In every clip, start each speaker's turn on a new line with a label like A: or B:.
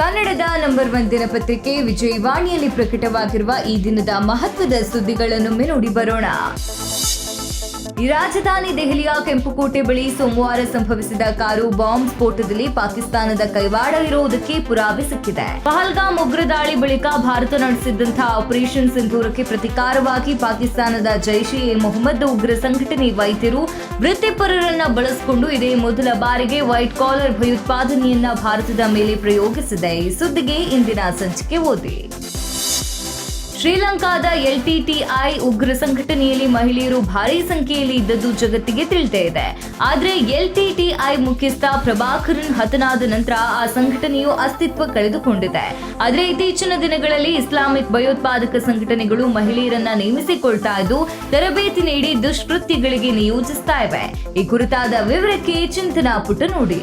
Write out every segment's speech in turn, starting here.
A: ಕನ್ನಡದ number one ದಿನಪತ್ರಿಕೆ ವಿಜಯವಾಣಿಯಲ್ಲಿ ಪ್ರಕಟವಾಗಿರುವ ಈ ದಿನದ ಮಹತ್ವದ ಸುದ್ದಿಗಳನ್ನೊಮ್ಮೆ ನೋಡಿ ಬರೋಣ. ರಾಜಧಾನಿ ದೆಹಲಿಯ ಕೆಂಪುಕೋಟೆ ಬಳಿ ಸೋಮವಾರ ಸಂಭವಿಸಿದ ಕಾರು ಬಾಂಬ್ ಸ್ಫೋಟದಲ್ಲಿ ಪಾಕಿಸ್ತಾನದ ಕೈವಾಡ ಇರುವುದಕ್ಕೆ ಪುರಾವೆ ಸಿಕ್ಕಿದೆ. ಪಹಲ್ಗಾಮ್ ಉಗ್ರ ದಾಳಿ ಬಳಿಕ ಭಾರತ ನಡೆಸಿದ್ದಂತಹ ಆಪರೇಷನ್ ಸಿಂಧೂರಕ್ಕೆ ಪ್ರತಿಕಾರವಾಗಿ ಪಾಕಿಸ್ತಾನದ ಜೈಷ್ ಎ ಮೊಹಮ್ಮದ್ ಉಗ್ರ ಸಂಘಟನೆ ವೈದ್ಯರು ವೃತ್ತಿಪರರನ್ನ ಬಳಸಿಕೊಂಡು ಇದೇ ಮೊದಲ ಬಾರಿಗೆ ವೈಟ್ ಕಾಲರ್ ಭಯೋತ್ಪಾದನೆಯನ್ನ ಭಾರತದ ಮೇಲೆ ಪ್ರಯೋಗಿಸಿದೆ. ಈ ಸುದ್ದಿಗೆ ಇಂದಿನ ಸಂಚಿಕೆ ಓದಿ. ಶ್ರೀಲಂಕಾದ ಎಲ್ಟಿಟಿಐ ಉಗ್ರ ಸಂಘಟನೆಯಲ್ಲಿ ಮಹಿಳೆಯರು ಭಾರಿ ಸಂಖ್ಯೆಯಲ್ಲಿ ಇದ್ದದ್ದು ಜಗತ್ತಿಗೆ ತಿಳಿದೇ ಇದೆ. ಆದರೆ ಎಲ್ಟಿಟಿಐ ಮುಖ್ಯಸ್ಥ ಪ್ರಭಾಕರನ್ ಹತನಾದ ನಂತರ ಆ ಸಂಘಟನೆಯು ಅಸ್ತಿತ್ವ ಕಳೆದುಕೊಂಡಿದೆ. ಆದರೆ ಇತ್ತೀಚಿನ ದಿನಗಳಲ್ಲಿ ಇಸ್ಲಾಮಿಕ್ ಭಯೋತ್ಪಾದಕ ಸಂಘಟನೆಗಳು ಮಹಿಳೆಯರನ್ನ ನೇಮಿಸಿಕೊಳ್ತಾ ಇದ್ದು, ತರಬೇತಿ ನೀಡಿ ದುಷ್ಕೃತ್ಯಗಳಿಗೆ ನಿಯೋಜಿಸ್ತಾ ಇವೆ. ಈ ಕುರಿತಾದ ವಿವರಕ್ಕೆ ಚಿಂತನಾ ಪುಟ ನೋಡಿ.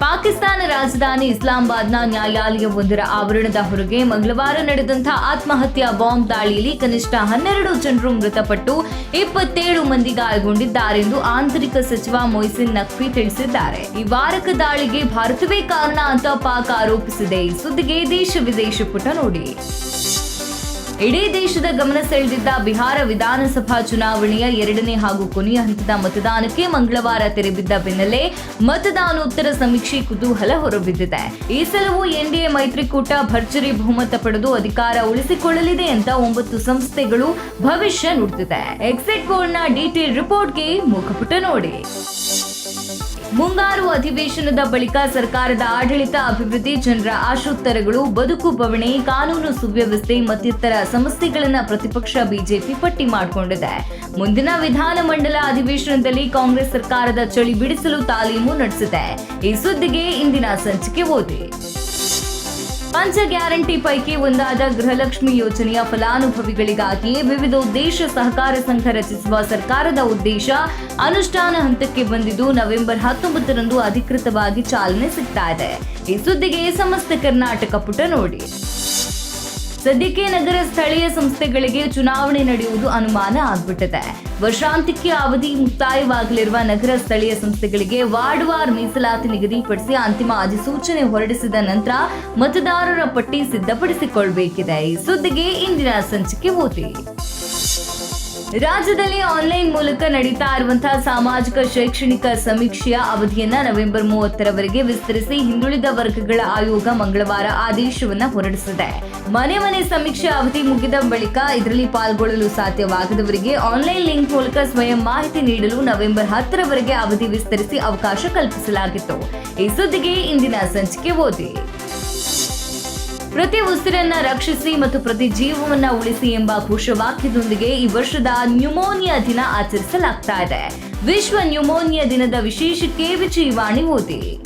A: ಪಾಕಿಸ್ತಾನ ರಾಜಧಾನಿ ಇಸ್ಲಾಮಾಬಾದ್ನ ನ್ಯಾಯಾಲಯವೊಂದರ ಆವರಣದ ಹೊರಗೆ ಮಂಗಳವಾರ ನಡೆದಂತಹ ಆತ್ಮಹತ್ಯಾ ಬಾಂಬ್ ದಾಳಿಯಲ್ಲಿ ಕನಿಷ್ಠ ಹನ್ನೆರಡು ಜನರು ಮೃತಪಟ್ಟು ಇಪ್ಪತ್ತೇಳು ಮಂದಿ ಗಾಯಗೊಂಡಿದ್ದಾರೆಂದು ಆಂತರಿಕ ಸಚಿವ ಮೊಯ್ಸಿನ್ ನಖ್ವಿ ತಿಳಿಸಿದ್ದಾರೆ. ಈ ವಾರಕ ದಾಳಿಗೆ ಭಾರತವೇ ಕಾರಣ ಅಂತ ಪಾಕ್ ಆರೋಪಿಸಿದೆ. ಸುದ್ದಿಗೆ ದೇಶ ವಿದೇಶ ಪುಟ ನೋಡಿ. ಇಡೀ ದೇಶದ ಗಮನ ಸೆಳೆದಿದ್ದ ಬಿಹಾರ ವಿಧಾನಸಭಾ ಚುನಾವಣೆಯ ಎರಡನೇ ಹಾಗೂ ಕೊನೆಯ ಹಂತದ ಮತದಾನಕ್ಕೆ ಮಂಗಳವಾರ ತೆರೆಬಿದ್ದ ಬೆನ್ನಲ್ಲೇ ಮತದಾನೋತ್ತರ ಸಮೀಕ್ಷೆ ಕುತೂಹಲ ಹೊರಬಿದ್ದಿದೆ. ಈ ಸಲವೂ ಎನ್ಡಿಎ ಮೈತ್ರಿಕೂಟ ಭರ್ಜರಿ ಬಹುಮತ ಪಡೆದು ಅಧಿಕಾರ ಉಳಿಸಿಕೊಳ್ಳಲಿದೆ ಅಂತ ಒಂಬತ್ತು ಸಂಸ್ಥೆಗಳು ಭವಿಷ್ಯ ನುಡಿದಿದೆ. ಎಕ್ಸಿಟ್ ಪೋಲ್ನ ಡೀಟೇಲ್ ರಿಪೋರ್ಟ್ಗೆ ಮುಖಪುಟ ನೋಡಿ. ಮುಂಗಾರು ಅಧಿವೇಶನದ ಬಳಿಕ ಸರ್ಕಾರದ ಆಡಳಿತ ಅಭಿವೃದ್ಧಿ ಜನರ ಆಶೋತ್ತರಗಳು, ಬದುಕು ಬವಣೆ, ಕಾನೂನು ಸುವ್ಯವಸ್ಥೆ ಮತ್ತಿತರ ಸಮಸ್ಯೆಗಳನ್ನ ಪ್ರತಿಪಕ್ಷ ಬಿಜೆಪಿ ಪಟ್ಟಿ ಮಾಡಿಕೊಂಡಿದೆ. ಮುಂದಿನ ವಿಧಾನಮಂಡಲ ಅಧಿವೇಶನದಲ್ಲಿ ಕಾಂಗ್ರೆಸ್ ಸರ್ಕಾರದ ಚಳಿ ಬಿಡಿಸಲು ತಾಲೀಮು ನಡೆಸಿದೆ. ಈ ಸುದ್ದಿಗೆ ಇಂದಿನ ಸಂಚಿಕೆ ಓದಿ. ಪಂಚ ಗ್ಯಾರಂಟಿ ಪೈಕಿ ಒಂದಾದ ಗೃಹಲಕ್ಷ್ಮಿ ಯೋಜನೆಯ ಫಲಾನುಭವಿಗಳಿಗಾಗಿ ವಿವಿಧ ಉದ್ದೇಶ ಸಹಕಾರ ಸಂಘ ರಚಿಸುವ ಸರ್ಕಾರದ ಉದ್ದೇಶ ಅನುಷ್ಠಾನ ಹಂತಕ್ಕೆ ಬಂದಿದ್ದು ನವೆಂಬರ್ ಹತ್ತೊಂಬತ್ತರಂದು ಅಧಿಕೃತವಾಗಿ ಚಾಲನೆ ಸಿಗ್ತಾ ಇದೆ. ಈ ಸುದ್ದಿಗೆ ಸಮಸ್ತ ಕರ್ನಾಟಕ ಪುಟ ನೋಡಿ. ಸದ್ಯಕ್ಕೆ ನಗರ ಸ್ಥಳೀಯ ಸಂಸ್ಥೆಗಳಿಗೆ ಚುನಾವಣೆ ನಡೆಯುವುದು ಅನುಮಾನ ಆಗ್ಬಿಟ್ಟಿದೆ. ವರ್ಷಾಂತ್ಯಕ್ಕೆ ಅವಧಿ ಮುಕ್ತಾಯವಾಗಲಿರುವ ನಗರ ಸ್ಥಳೀಯ ಸಂಸ್ಥೆಗಳಿಗೆ ವಾರ್ಡ್ ವಾರ್ ಮೀಸಲಾತಿ ನಿಗದಿಪಡಿಸಿ ಅಂತಿಮ ಅಧಿಸೂಚನೆ ಹೊರಡಿಸಿದ ನಂತರ ಮತದಾರರ ಪಟ್ಟಿ ಸಿದ್ಧಪಡಿಸಿಕೊಳ್ಬೇಕಿದೆ. ಈ ಸುದ್ದಿಗೆ ಇಂದಿನ ಸಂಚಿಕೆ ಓದಿ. ರಾಜ್ಯದಲ್ಲಿ ಆನ್ಲೈನ್ ಮೂಲಕ ನಡೀತಾ ಇರುವಂತಹ ಸಾಮಾಜಿಕ ಶೈಕ್ಷಣಿಕ ಸಮೀಕ್ಷೆಯ ಅವಧಿಯನ್ನ ನವೆಂಬರ್ ಮೂವತ್ತರವರೆಗೆ ವಿಸ್ತರಿಸಿ ಹಿಂದುಳಿದ ವರ್ಗಗಳ ಆಯೋಗ ಮಂಗಳವಾರ ಆದೇಶವನ್ನ ಹೊರಡಿಸಿದೆ. ಮನೆ ಮನೆ ಸಮೀಕ್ಷೆ ಅವಧಿ ಮುಗಿದ ಬಳಿಕ ಇದರಲ್ಲಿ ಪಾಲ್ಗೊಳ್ಳಲು ಸಾಧ್ಯವಾಗದವರಿಗೆ ಆನ್ಲೈನ್ ಲಿಂಕ್ ಮೂಲಕ ಸ್ವಯಂ ಮಾಹಿತಿ ನೀಡಲು ನವೆಂಬರ್ ಹತ್ತರವರೆಗೆ ಅವಧಿ ವಿಸ್ತರಿಸಿ ಅವಕಾಶ ಕಲ್ಪಿಸಲಾಗಿತ್ತು. ಈ ಸುದ್ದಿಗೆ ಇಂದಿನ ಸಂಚಿಕೆ ಓದಿ. ಪ್ರತಿ ಉಸಿರನ್ನ ರಕ್ಷಿಸಿ ಮತ್ತು ಪ್ರತಿ ಜೀವವನ್ನ ಉಳಿಸಿ ಎಂಬ ಘೋಷವಾಕ್ಯದೊಂದಿಗೆ ಈ ವರ್ಷದ ನ್ಯೂಮೋನಿಯಾ ದಿನ ಆಚರಿಸಲಾಗ್ತಾ ಇದೆ. ವಿಶ್ವ ನ್ಯೂಮೋನಿಯಾ ದಿನದ ವಿಶೇಷಕ್ಕೆ ವಿಜಯವಾಣಿ ಓದಿ.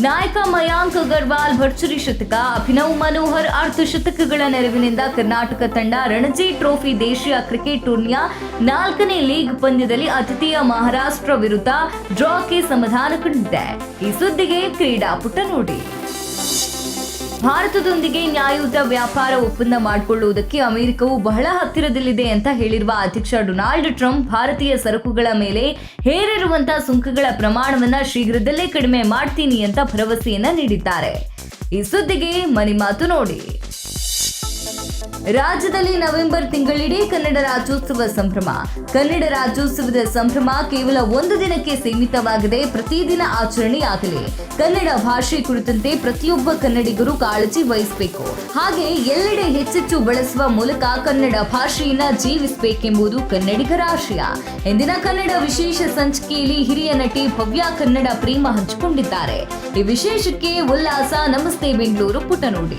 A: ನಾಯಕ ಮಯಾಂಕ್ ಅಗರ್ವಾಲ್ ಭರ್ಚುರಿ ಶತಕ, ಅಭಿನವ್ ಮನೋಹರ್ ಅರ್ಧ ಶತಕಗಳ ನೆರವಿನಿಂದ ಕರ್ನಾಟಕ ತಂಡ ರಣಜಿ ಟ್ರೋಫಿ ದೇಶೀಯ ಕ್ರಿಕೆಟ್ ಟೂರ್ನಿಯ ನಾಲ್ಕನೇ ಲೀಗ್ ಪಂದ್ಯದಲ್ಲಿ ಅತಿಥಿಯ ಮಹಾರಾಷ್ಟ್ರ ವಿರುದ್ಧ ಡ್ರಾಕ್ಕೆ ಸಮಾಧಾನ ಕಂಡಿದೆ. ಈ ಸುದ್ದಿಗೆ ಕ್ರೀಡಾಪುಟ ನೋಡಿ. ಭಾರತದೊಂದಿಗೆ ನ್ಯಾಯಯುತ ವ್ಯಾಪಾರ ಒಪ್ಪಂದ ಮಾಡಿಕೊಳ್ಳುವುದಕ್ಕೆ ಅಮೆರಿಕವು ಬಹಳ ಹತ್ತಿರದಲ್ಲಿದೆ ಅಂತ ಹೇಳಿರುವ ಅಧ್ಯಕ್ಷ ಡೊನಾಲ್ಡ್ ಟ್ರಂಪ್ ಭಾರತೀಯ ಸರಕುಗಳ ಮೇಲೆ ಹೇರಿರುವಂತಹ ಸುಂಕಗಳ ಪ್ರಮಾಣವನ್ನ ಶೀಘ್ರದಲ್ಲೇ ಕಡಿಮೆ ಮಾಡ್ತೀನಿ ಅಂತ ಭರವಸೆಯನ್ನ ನೀಡಿದ್ದಾರೆ. ಈ ಸುದ್ದಿಗೆ ಮನೆ ಮಾತು ನೋಡಿ. ರಾಜ್ಯದಲ್ಲಿ ನವೆಂಬರ್ ತಿಂಗಳಿಡೀ ಕನ್ನಡ ರಾಜ್ಯೋತ್ಸವ ಸಂಭ್ರಮ. ಕನ್ನಡ ರಾಜ್ಯೋತ್ಸವದ ಸಂಭ್ರಮ ಕೇವಲ ಒಂದು ದಿನಕ್ಕೆ ಸೀಮಿತವಾಗದೆ ಪ್ರತಿದಿನ ಆಚರಣೆಯಾಗಲಿ. ಕನ್ನಡ ಭಾಷೆ ಕುರಿತಂತೆ ಪ್ರತಿಯೊಬ್ಬ ಕನ್ನಡಿಗರು ಕಾಳಜಿ ವಹಿಸಬೇಕು. ಹಾಗೆ ಎಲ್ಲೆಡೆ ಹೆಚ್ಚೆಚ್ಚು ಬಳಸುವ ಮೂಲಕ ಕನ್ನಡ ಭಾಷೆಯನ್ನ ಜೀವಿಸಬೇಕೆಂಬುದು ಕನ್ನಡಿಗರ ಆಶಯ. ಇಂದಿನ ಕನ್ನಡ ವಿಶೇಷ ಸಂಚಿಕೆಯಲ್ಲಿ ಹಿರಿಯ ನಟಿ ಭವ್ಯ ಕನ್ನಡ ಪ್ರೇಮ ಹಂಚಿಕೊಂಡಿದ್ದಾರೆ. ಈ ವಿಶೇಷಕ್ಕೆ ಉಲ್ಲಾಸ, ನಮಸ್ತೆ, ಬೆಂಗಳೂರು ಪುಟ ನೋಡಿ